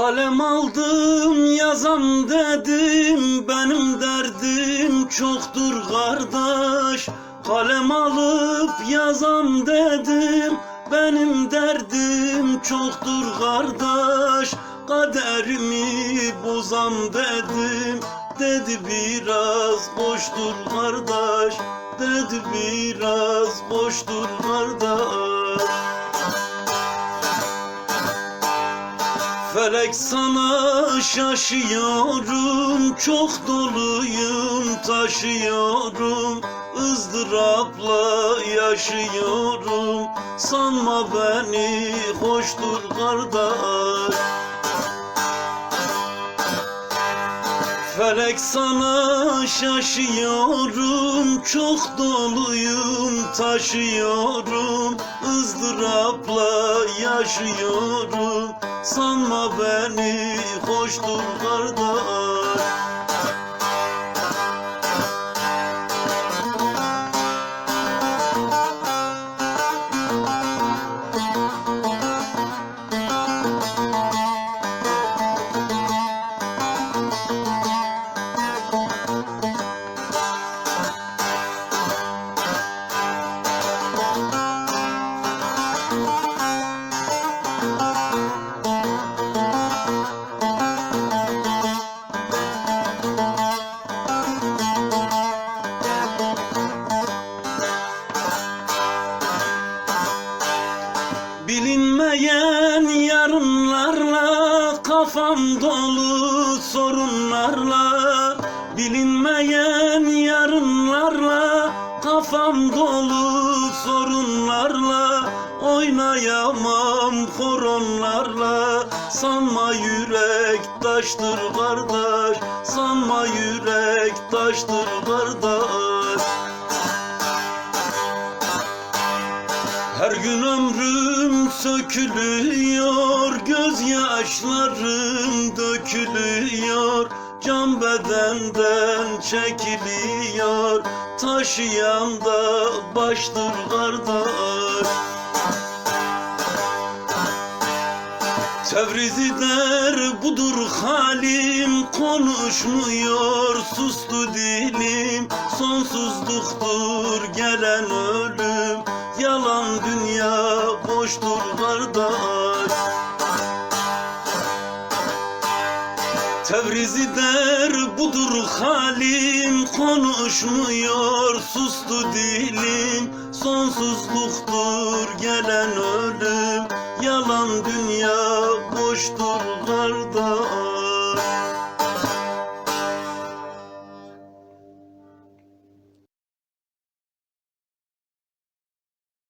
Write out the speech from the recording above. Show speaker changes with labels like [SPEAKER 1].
[SPEAKER 1] Kalem aldım yazam dedim benim derdim çoktur kardeş. Kalem alıp yazam dedim benim derdim çoktur kardeş. Kaderimi bozam dedim dedi biraz boştur kardeş Dedi biraz boştur kardeş Felek sana şaşıyorum Çok doluyum taşıyorum. Izdırapla yaşıyorum Sanma beni hoştur kardeş Felek sana şaşıyorum Çok doluyum taşıyorum ızdırapla yaşıyorum. Sanma beni hoştur kardeş Bilinmeyen yarınlarla kafam dolu sorunlarla. Bilinmeyen yarınlarla kafam dolu sorunlarla. Oynayamam horonlarla. Sanma yürek taştır kardeş. Sanma yürek taştır kardeş. Her gün ömrüm sökülüyor, gözyaşlarım dökülüyor. Can bedenden çekiliyor, taşıyan da baştır kardeş. Tevrizi der budur halim Konuşmuyor sustu dilim Sonsuzluktur gelen ölüm boştur kardeş. Tevrizi der budur halim Konuşmuyor sustu dilim. Sonsuzluktur gelen ölüm Yalan dünya boştur kardeş